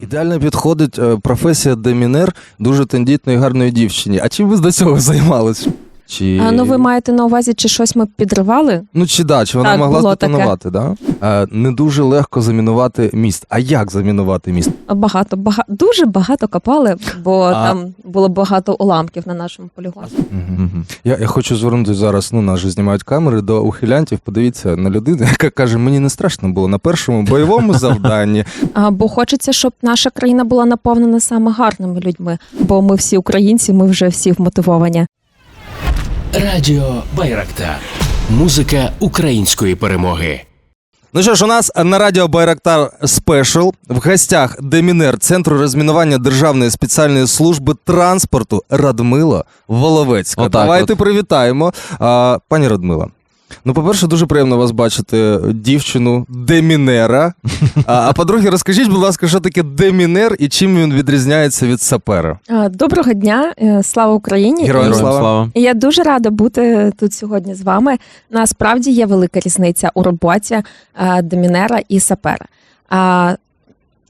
Ідеально підходить е, професія демінер дуже тендітної гарної дівчині. А чим ви до цього займалися? Чи... А, ну ви маєте на увазі, чи щось ми підривали? Ну чи да, чи вона Так, могла здетонувати, да? Е, не дуже легко замінувати міст. А як замінувати міст? Багато, багато дуже багато копали, бо А. там було багато уламків на нашому полігоні. Я, я хочу звернутися зараз. Ну, нас же знімають камери до ухилянтів. Подивіться на людину, яка каже: мені не страшно було на першому бойовому завданні. А, бо хочеться, щоб наша країна була наповнена саме гарними людьми, бо ми всі українці, ми вже всі вмотивовані. Радіо Байрактар. Музика української перемоги. Ну що ж, у нас на радіо Байрактар Спешл в гостях Демінер Центру розмінування Державної спеціальної служби транспорту Радмила Воловецька. Отак Давайте от. привітаємо. А, пані Радмила. Ну, по-перше, дуже приємно вас бачити, дівчину демінера. А, а по-друге, розкажіть, будь ласка, що таке демінер і чим він відрізняється від сапера? А, Доброго дня, е, слава Україні! Героям І- слава. слава. І Я дуже рада бути тут сьогодні з вами. Насправді є велика різниця у роботі е, демінера і сапера. А,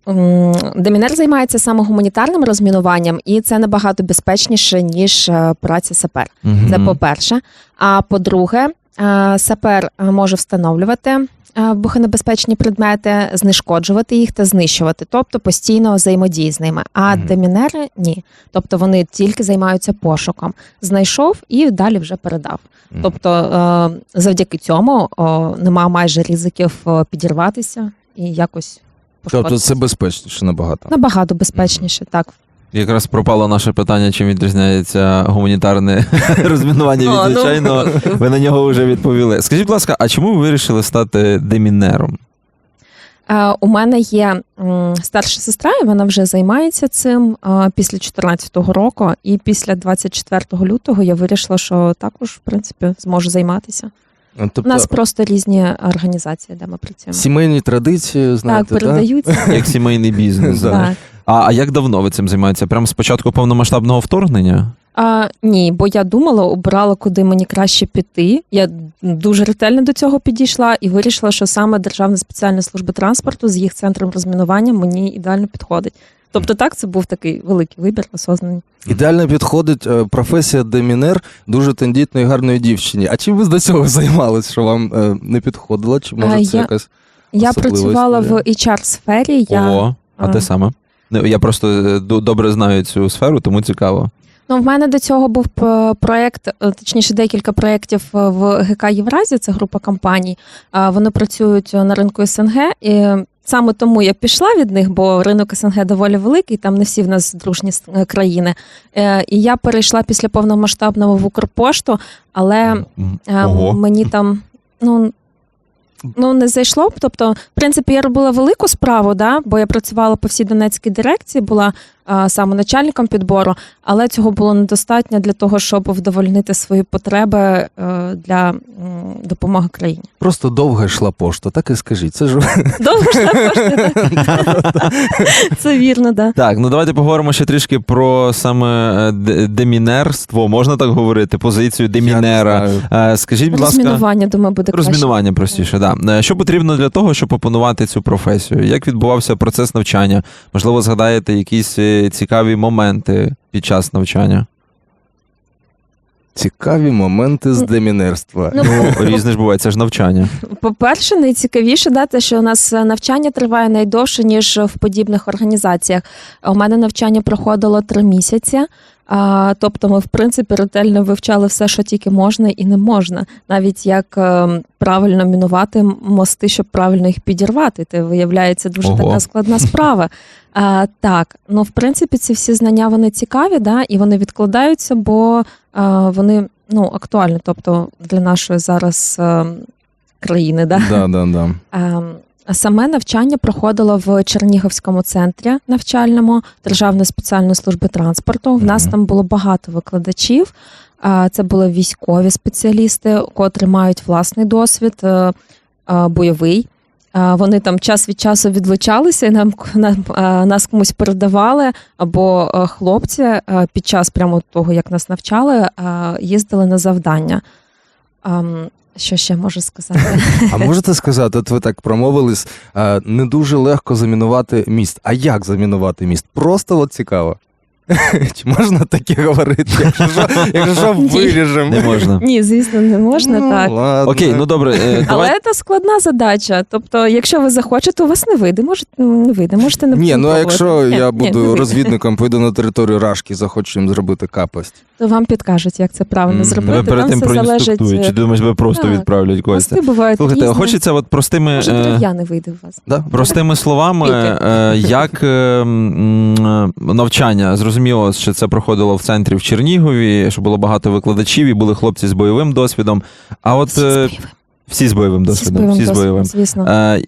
м, Демінер займається саме гуманітарним розмінуванням, і це набагато безпечніше, ніж е, праця сапера. Це по-перше. А по-друге, сапер е, може встановлювати е, вибухонебезпечні предмети, знешкоджувати їх та знищувати, тобто постійно взаємодії з ними. А Мгм. демінери ні. Тобто вони тільки займаються пошуком. Знайшов і далі вже передав. Тобто, е, завдяки цьому нема майже ризиків е, підірватися і якось Тобто це безпечніше набагато. Набагато безпечніше, так. Якраз пропало наше питання, чим відрізняється гуманітарне розмінування від ну. звичайного. Ви на нього вже відповіли. Скажіть, будь ласка, а чому ви вирішили стати демінером? Е, У мене є старша сестра, і вона вже займається цим е, після 14-го року. І після 24 лютого я вирішила, що також, в принципі, зможу займатися. У Тобто, нас просто різні організації, де ми працюємо. сімейні традиції, знаєте, Так, передаються. Як сімейний бізнес? Так. А, а як давно ви цим займаєтеся? Прямо з початку повномасштабного вторгнення? А, ні, бо я думала, обирала, куди мені краще піти. Я дуже ретельно до цього підійшла і вирішила, що саме Державна спеціальна служба транспорту з їх центром розмінування мені ідеально підходить. Тобто, так, це був такий великий вибір, осознаний. Ідеально підходить е, професія демінер дуже тендітної гарної дівчині. А чим ви до цього займалися, що вам е, не підходило? Чи може А, це я- якась Я працювала в. HR сфері. Я Ого, а а. саме? Ну, Я просто е, добре знаю цю сферу, тому цікаво. ну в мене до цього був п- проект, е, точніше, декілька проєктів е, в ГК Євразія. Це група компаній. Вони працюють на ринку СНГ. І саме тому я пішла від них, бо ринок СНГ доволі великий. Там не всі в нас дружні е, країни. Е, І я перейшла після повномасштабного в Укрпошту, але Е, Ого. Мені там ну, ну не зайшло. б. Тобто, в принципі, я робила велику справу, да, бо я працювала по всій Донецькій дирекції, була саме начальником підбору, але цього було недостатньо для того, щоб вдовольнити свої потреби е, для допомоги країні. просто довга йшла пошта? Так і скажіть. Це ж Довго кошти, так? Це вірно, да. Так, ну давайте поговоримо ще трішки про саме е, демінерство, можна так говорити, позицію демінера. Е, Скажіть, будь ласка, Розмінування, думаю, буде краще. розмінування простіше. Да. Що потрібно для того, щоб опанувати цю професію? Як відбувався процес навчання? Можливо, згадаєте якісь цікаві моменти під час навчання? цікаві моменти з демінерства. Ну, Ну, різне ж буває, це ж навчання. По-перше, найцікавіше да, те, що у нас навчання триває найдовше, ніж в подібних організаціях. У мене навчання проходило три місяці. А, тобто, ми, в принципі, ретельно вивчали все, що тільки можна і не можна, навіть як е, правильно мінувати мости, щоб правильно їх підірвати. Це виявляється дуже Ого. така складна справа. А, так, ну в принципі, ці всі знання вони цікаві, да, і вони відкладаються, бо а, вони ну, актуальні, тобто для нашої зараз е, країни. Да? Да, да, да. Ем, Саме навчання проходило в Чернігівському центрі навчальному Державної спеціальної служби транспорту. В нас там було багато викладачів. Це були військові спеціалісти, котрі мають власний досвід, е, е, бойовий. Вони там час від часу відлучалися і нам, нам е, нас комусь передавали, або хлопці під час прямо того, як нас навчали, їздили на завдання. Що ще можу сказати? А можете сказати, от ви так промовились, е, не дуже легко замінувати міст. А як замінувати міст? Просто от цікаво. Чи можна таке говорити? Якщо що, якщо що виріжемо. Не можна. Ні, звісно, не можна Ну, так. Ладно. Окей, ну добре, е, давай. Але це складна задача. Тобто, якщо ви захочете, у вас не вийде. Може, не вийде, можете не Ні, ну а пробувати. якщо Ні, я ні, не буду вийде. розвідником, пойду на територію Рашки, захочу їм зробити капость. то вам підкажуть, як це правильно Мгм. зробити. Тебе перед Там тим все залежить. е, проінструктують, чи думаєш, тебе просто Так. відправлять Костя? Мости бувають Слухайте, різні. хочеться от простими. Може, е, дерев'яне вийде у вас. Да? Простими словами, е, як е, м, навчання зрозуміло, що це проходило в центрі в Чернігові, що було багато викладачів і були хлопці з бойовим досвідом. А от Всі з е, бойовим. всі з бойовим Всі з досвідом, всі з бойовим. Звісно.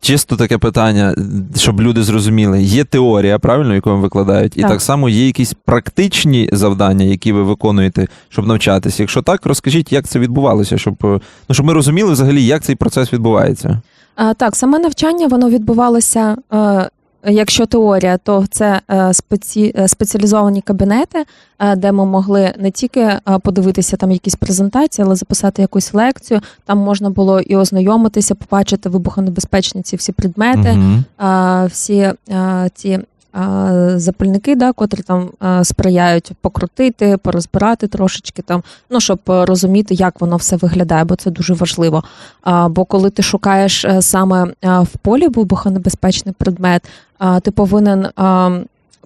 Чисто таке питання, щоб люди зрозуміли. Є теорія, правильно, яку вам викладають, і Так. так само є якісь практичні завдання, які ви виконуєте, щоб навчатися. Якщо так, розкажіть, як це відбувалося, щоб, е, ну, щоб ми розуміли взагалі, як цей процес відбувається. А, так, саме навчання воно відбувалося. Е, Якщо теорія, то це е, спеці... е, спеціалізовані кабінети, е, де ми могли не тільки подивитися там якісь презентації, але записати якусь лекцію. Там можна було і ознайомитися, побачити вибухонебезпечні ці всі предмети, а, всі а, запальники, да, котрі там сприяють покрутити, порозбирати трошечки там, ну щоб розуміти, як воно все виглядає, бо це дуже важливо. Бо коли ти шукаєш саме в полі вибухонебезпечний предмет, ти повинен. а,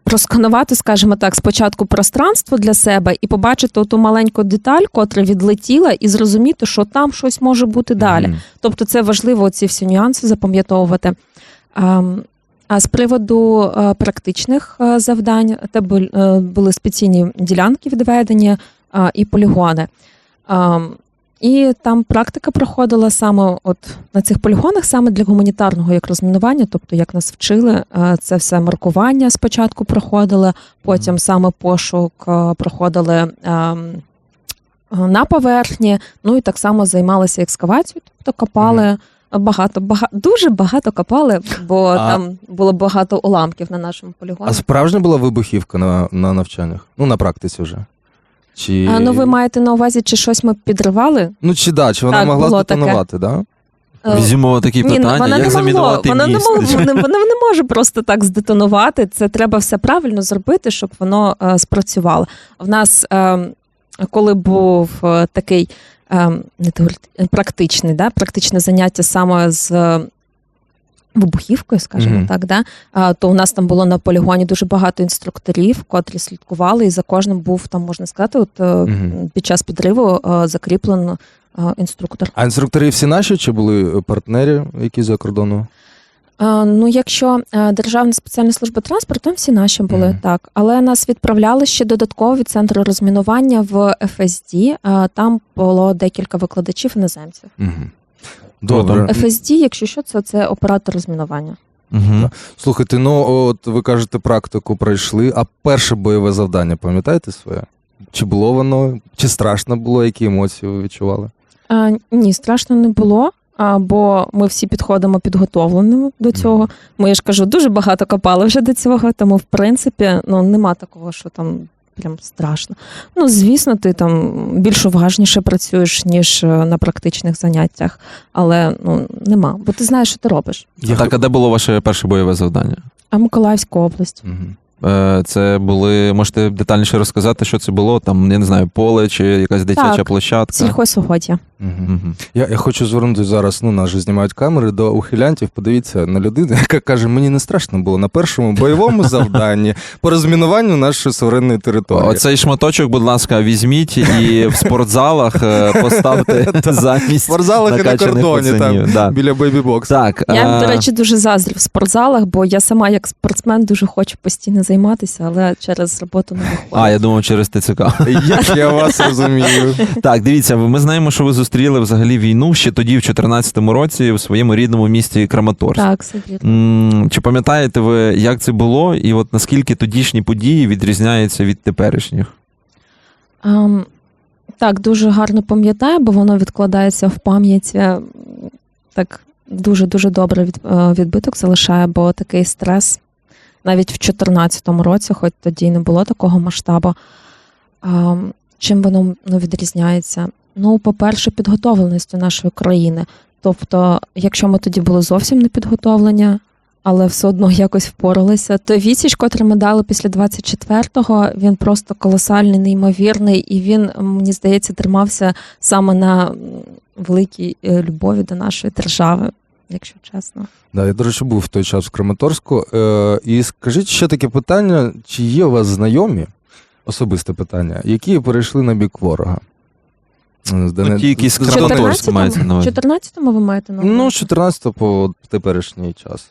Просканувати, скажімо так, спочатку пространство для себе і побачити ту маленьку деталь, котра відлетіла, і зрозуміти, що там щось може бути далі. Мгм. Тобто це важливо ці всі нюанси запам'ятовувати. А з приводу е, практичних е, завдань, це е, були спеційні ділянки відведені і полігони. І там практика проходила саме от на цих полігонах, саме для гуманітарного як розмінування, тобто як нас вчили, е, це все маркування спочатку проходили, потім саме пошук е, проходили ем, на поверхні. Ну і так само займалися екскавацією, тобто копали. Багато, багато, дуже багато копали, бо А- там було багато уламків на нашому полігоні. А справжня була вибухівка на, на навчаннях? Ну, на практиці вже. Чи... А, ну ви маєте на увазі, чи щось ми підривали? Ну, чи да, чи вона Так, могла було таке. здетонувати, да? Е, Візьмемо такі Ні, ну, питання, вона як не могло, замінувати вона не, міст. мог- вона, вона не може просто так здетонувати. Це треба все правильно зробити, щоб воно е, спрацювало. В нас, е, коли був е, такий е, не практичний, да, практичне заняття саме з. е, Вибухівкою, скажімо Мгм. так, да? а, то у нас там було на полігоні дуже багато інструкторів, котрі слідкували, і за кожним був там, можна сказати, от е, Мгм. під час підриву е, закріплено е, інструктор. А інструктори всі наші чи були партнери, які за кордону? Ну, якщо Державна спеціальна служба транспорту, там всі наші були Мгм. так. Але нас відправляли ще додатково від центру розмінування в ФСД. Е, Там було декілька викладачів іноземців. Угу. Добре. Добре. ФСД, якщо що, це, це оператор розмінування. Мгм. Слухайте, ну от ви кажете, практику пройшли, а перше бойове завдання, пам'ятаєте своє? Чи було воно, чи страшно було, які емоції ви відчували? Е, Ні, страшно не було. а, Бо ми всі підходимо підготовленими до цього. Ми я ж кажу, дуже багато копали вже до цього, тому в принципі ну нема такого, що там прям страшно. Ну, звісно, ти там більш уважніше працюєш, ніж е, на практичних заняттях, але ну нема, бо ти знаєш, що ти робиш. Я Так, а де було ваше перше бойове завдання? А Миколаївська область. Е, Це були, можете детальніше розказати, що це було? Там, я не знаю, поле чи якась дитяча Так, площадка? Сільхозугоддя. Я, я хочу звернути зараз, ну нас же знімають камери до ухилянтів. Подивіться на людину, яка каже: мені не страшно було на першому бойовому завданні по розмінуванню нашої суверенної території. Оцей шматочок, будь ласка, візьміть і в спортзалах е, поставте замість спортзалах і на кордоні там пацанів. Біля бейбі-боксу. Так, Я, е, до речі, дуже заздрю в спортзалах, бо я сама як спортсмен дуже хочу постійно займатися, але через роботу не виходить. а, я думав, через ТЦК. Як я вас розумію. Так, дивіться, ми знаємо, що ви зустріли взагалі війну ще тоді, в 2014 році, в своєму рідному місті Краматорськ. Так, все Чи пам'ятаєте ви, як це було, і от наскільки тодішні події відрізняються від теперішніх? Ем, так, дуже гарно пам'ятаю, бо воно відкладається в пам'яті. Так дуже дуже добре від, е, відбиток залишає, бо такий стрес навіть в 2014 році, хоч тоді не було такого масштабу. Ем, чим воно ну, відрізняється? Ну, по-перше, підготовленістю нашої країни. Тобто, якщо ми тоді були зовсім не підготовлені, але все одно якось впоралися, то відсіч, котрий ми дали після 24-го, він просто колосальний, неймовірний, і він, мені здається, тримався саме на великій е, любові до нашої держави, якщо чесно. Да, я, до речі, був в той час в Краматорську. Е, і скажіть ще таке питання: чи є у вас знайомі, особисте питання, які перейшли на бік ворога? Е, з Ну, Донець- ті, які з мається на увазі. 14-му ви маєте на увазі? Ну, з 14 по теперішній час.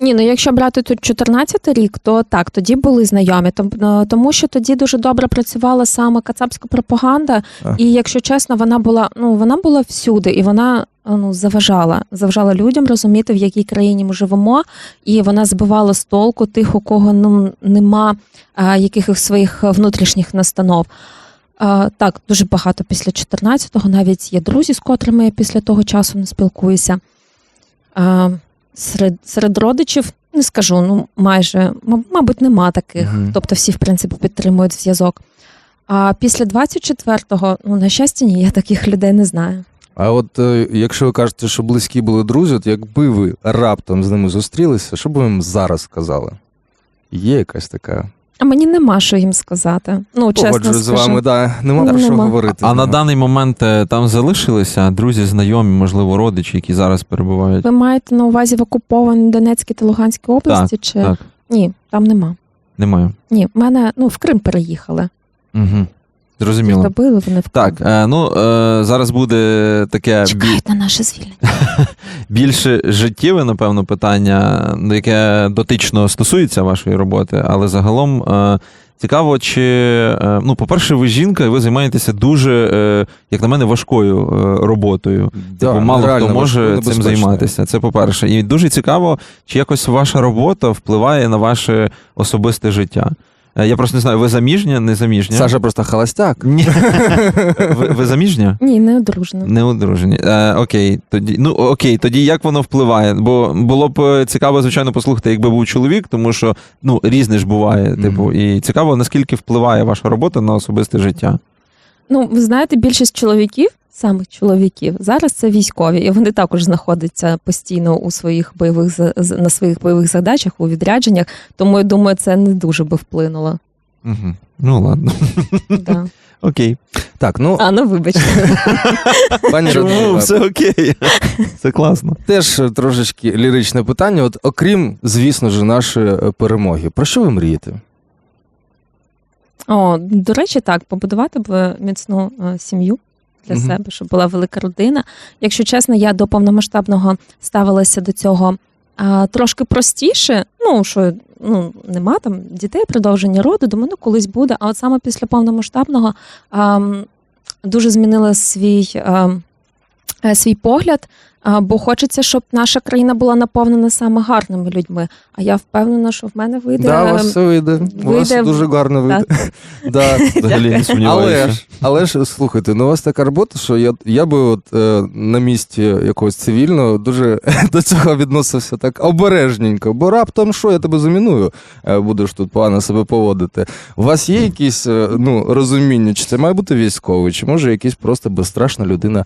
Ні, ну якщо брати тут 14 рік, то так, тоді були знайомі, е, тому що тоді дуже добре працювала саме кацапська пропаганда, і якщо чесно, вона була ну вона була всюди, і вона е, ну заважала, заважала людям розуміти, в якій країні ми живемо, і вона збивала з толку тих, у кого ну нема а, якихось своїх внутрішніх настанов. А, так, дуже багато після 14-го, навіть є друзі, з котрими я після того часу не спілкуюся. А, серед, серед родичів не скажу, ну майже, мабуть, нема таких. Мгм. Тобто всі, в принципі, підтримують зв'язок. А після 24-го, ну, на щастя, ні, я таких людей не знаю. А от е, якщо ви кажете, що близькі були друзі, от якби ви раптом з ними зустрілися, що б ви їм зараз сказали? Є якась така. А мені нема що їм сказати. Ну, чесно Погоджуюсь з скажу. вами, да. нема про що нема. говорити. А на даний момент е, там залишилися друзі, знайомі, можливо, родичі, які зараз перебувають. Ви маєте на увазі в окупованій Донецькій та Луганській області? чи Так, ні, там нема. немає. Ні, в мене ну в Крим переїхали. Угу. Зрозуміло. Добили вони в Так, е, ну е, зараз буде таке Чекають на наше звільнення. більше життєве, напевно, питання, яке дотично стосується вашої роботи, але загалом е, цікаво, чи ну, по-перше, ви жінка, і ви займаєтеся дуже, як на мене, важкою роботою. Да, Типу, мало хто може важко, цим займатися. Це по-перше. І дуже цікаво, чи якось ваша робота впливає на ваше особисте життя. Е, Я просто не знаю, ви заміжня, не заміжня? Саша просто холостяк. Ні. ви, ви заміжня? Ні, не одружена. Не одружені. Е, окей, тоді ну окей, тоді як воно впливає? Бо було б е, цікаво, звичайно, послухати, якби був чоловік, тому що ну різне ж буває. Типу, і цікаво, наскільки впливає ваша робота на особисте життя. Ну, ви знаєте, більшість чоловіків, самих чоловіків, зараз це військові, і вони також знаходяться постійно у своїх бойових на своїх бойових задачах, у відрядженнях. Тому я думаю, це не дуже би вплинуло. Угу. Ну ладно, Да. окей. Так, ну А ну вибачте. пані Чому Радмила, все окей? Це класно. теж е, трошечки ліричне питання. От окрім, звісно ж, нашої е, перемоги, про що ви мрієте? О, до речі, так, побудувати б міцну е, сім'ю для Мгм. себе, щоб була велика родина. Якщо чесно, я до повномасштабного ставилася до цього а, трошки простіше. Ну, що ну, нема там дітей, продовження роду, думаю, ну колись буде. А от саме після повномасштабного а, дуже змінила свій, а, свій погляд. Бо хочеться, щоб наша країна була наповнена саме гарними людьми. А я впевнена, що в мене вийде. Да, у вас все вийде. У вас дуже гарно вийде. Да. Взагалі не Але ж, але ж слухайте, ну у вас така робота, що я, я би от е, на місці якогось цивільного дуже до цього відносився так обережненько, бо раптом що я тебе заміную, е, будеш тут погано себе поводити. У вас є якісь е, ну, розуміння, чи це має бути військовий, чи може якийсь просто безстрашна людина е,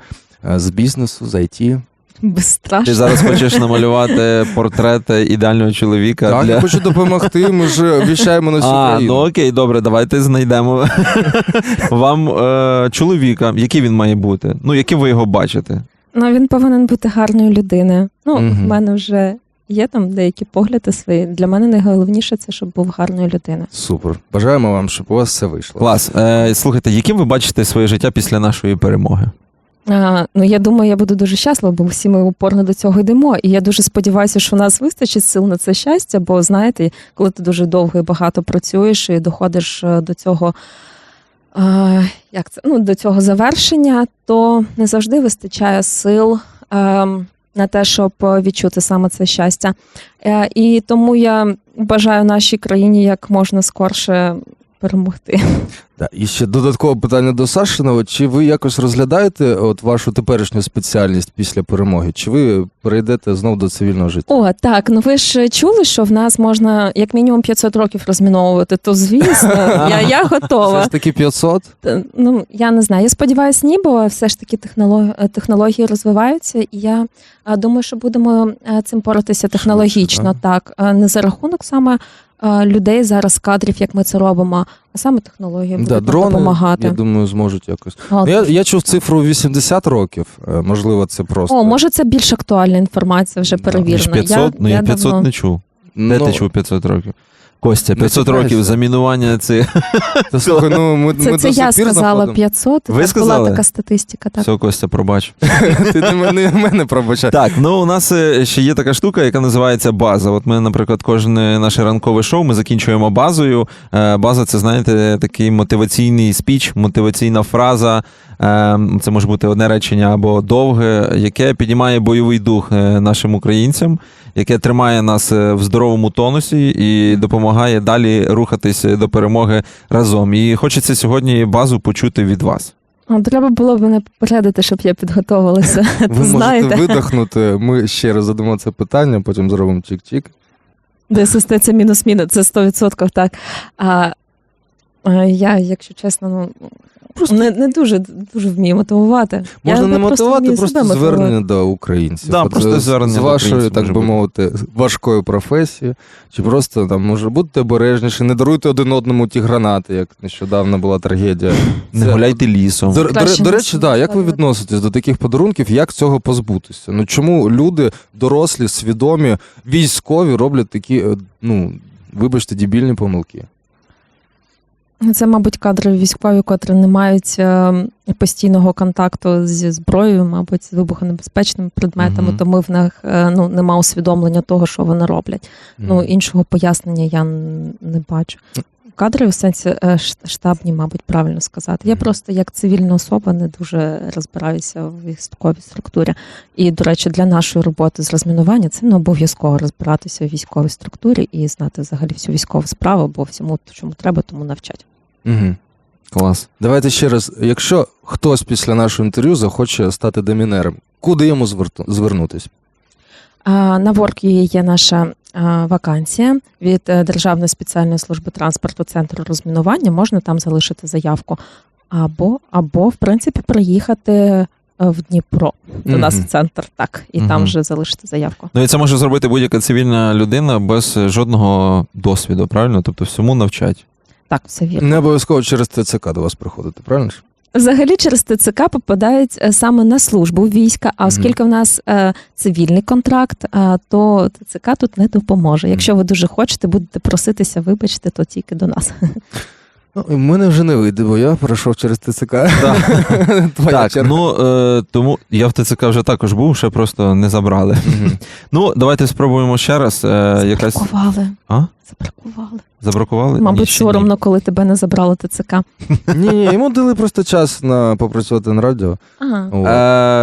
з бізнесу, з IT? Безстрашно. Ти зараз хочеш намалювати портрет ідеального чоловіка Так, для. я хочу допомогти, ми ж віщаємо на всю А, країну. ну окей, добре, давайте знайдемо вам е, чоловіка. Який він має бути? Ну, яким ви його бачите? Ну, він повинен бути гарною людиною. Ну, в мене вже є там деякі погляди свої. Для мене найголовніше це, щоб був гарною людиною. Супер. Бажаємо вам, щоб у вас все вийшло. Клас. Е, слухайте, яким ви бачите своє життя після нашої перемоги? А, ну, я думаю, я буду дуже щаслива, бо всі ми упорно до цього йдемо. І я дуже сподіваюся, що у нас вистачить сил на це щастя, бо знаєте, коли ти дуже довго і багато працюєш і доходиш е, до цього. А, як це? Ну, до цього завершення, то не завжди вистачає сил ем, на те, щоб е, відчути саме це щастя. Е, і тому я бажаю нашій країні як можна скорше перемогти. Да. І ще додаткове питання до Сашиного. Чи ви якось розглядаєте от вашу теперішню спеціальність після перемоги? Чи ви перейдете знов до цивільного життя? О, так. Ну ви ж чули, що в нас можна як мінімум 500 років розміновувати, то звісно, я, я Все готова. ж таки 500? Та, Ну я не знаю. Я сподіваюся, ні, бо все ж таки технології, технології розвиваються, і я думаю, що будемо цим боротися технологічно. Так, не за рахунок саме людей зараз, кадрів, як ми це робимо, а саме технології будуть Да, дрони, допомагати. я думаю, зможуть якось. От. Ну, я, я чув цифру 80 років. Е, Можливо, це просто. О, може, це більш актуальна інформація, вже перевірена. Да, 500, ну я 500 давно- не чув. ну, ти чув 500 років? Костя, 500 років замінування це. Та, слухай, ну, ми, Це, ми це до сих я пір сказала знаходимо. 500, Ви так сказали? була така статистика. Так. Все, Костя, пробач. Ти не мене, мене пробачай. Так, ну у нас е, ще є така штука, яка називається база. От ми, наприклад, кожне наше ранкове шоу ми закінчуємо базою. Е, База це, знаєте, такий мотиваційний спіч, мотиваційна фраза. Е, Це може бути одне речення або довге, яке піднімає бойовий дух е, нашим українцям, яке тримає нас е, в здоровому тонусі і допомагає далі рухатись до перемоги разом. І хочеться сьогодні базу почути від вас. О, Треба було б мене попередити, щоб я підготовилася. Ви можете видихнути. Ми ще раз задамо це питання, потім зробимо чик-чик. ДССТ це мінус-мінус, це 100%, так. А, а я, якщо чесно, ну, не, не дуже, дуже вмію мотивувати. Можна я не мотивувати, вмію просто звернення до українців. Да, От, просто звернення з до так би мовити, важкої професії, чи просто там може будьте обережніші, не даруйте один одному ті гранати, як нещодавно була трагедія. Не гуляйте лісом. До, до, до речі, да, як ви відноситесь до таких подарунків, як цього позбутися? Ну чому люди, дорослі, свідомі, військові роблять такі, е, ну, вибачте, дебільні помилки? Це, мабуть, кадри військові, котрі не мають е, постійного контакту зі зброєю, мабуть, з вибухонебезпечними предметами, Мгм. тому в них е, ну, нема усвідомлення того, що вони роблять. Ну, іншого пояснення я не бачу. Кадри в сенсі е, штабні, мабуть, правильно сказати. Я просто як цивільна особа не дуже розбираюся в військовій структурі. І, до речі, для нашої роботи з розмінування це не обов'язково розбиратися в військовій структурі і знати взагалі всю військову справу, бо всьому, чому треба, тому навчать. Угу. Клас. Давайте ще раз, якщо хтось після нашого інтерв'ю захоче стати демінером, куди йому зверту- звернутись? На WorkUA є наша вакансія від е, Державної спеціальної служби транспорту центру розмінування. Можна там залишити заявку. Або, або в принципі, приїхати е, в Дніпро до нас Мгм. в центр, так, і Мгм. там вже залишити заявку. Ну і це може зробити будь-яка цивільна людина без жодного досвіду, правильно? Тобто всьому навчать. Так, все вірно. Не обов'язково через ТЦК до вас приходити, правильно ж? Взагалі через ТЦК попадають е, саме на службу війська. А оскільки в нас е, цивільний контракт, е, то ТЦК тут не допоможе. Якщо ви дуже хочете, будете проситися, вибачте, то тільки до нас. Ну, мене вже не вийде, бо я пройшов через ТЦК. Так, ну е, тому я в ТЦК вже також був, ще просто не забрали. Ну, давайте спробуємо ще раз. Е, якась Забракували. А? Забракували. забракували? Мабуть, ні. соромно, коли тебе не забрало ТЦК. Ні, ні, йому дали просто час на попрацювати на радіо. Ага.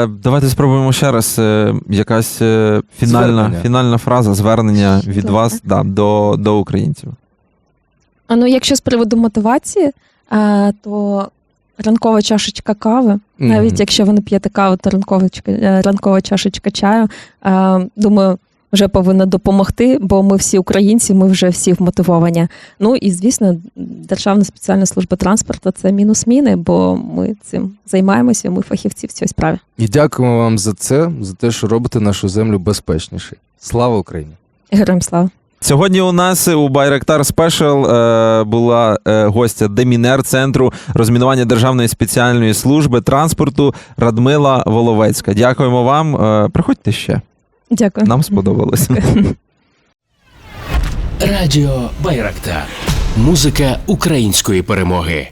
Е, давайте спробуємо ще раз. Е, якась фінальна, Звернення. фінальна фраза, звернення від Добре. вас да, до, до українців. А ну, якщо з приводу мотивації, е, то ранкова чашечка кави, навіть Мгм. якщо ви не п'єте каву, то ранкова, е, ранкова чашечка чаю, е, думаю, вже повинна допомогти, бо ми всі українці, ми вже всі вмотивовані. Ну і звісно, Державна спеціальна служба транспорту це мінус міни, бо ми цим займаємося, ми фахівці в цій справі. І дякуємо вам за це, за те, що робите нашу землю безпечнішою. Слава Україні! Героям слава! Сьогодні у нас у Байректар Спешл е, була е, гостя Демінер центру розмінування Державної спеціальної служби транспорту Радмила Воловецька. Дякуємо вам. Е, приходьте ще. Дякую. Нам сподобалося. Радіо Байрактар. Музика української перемоги.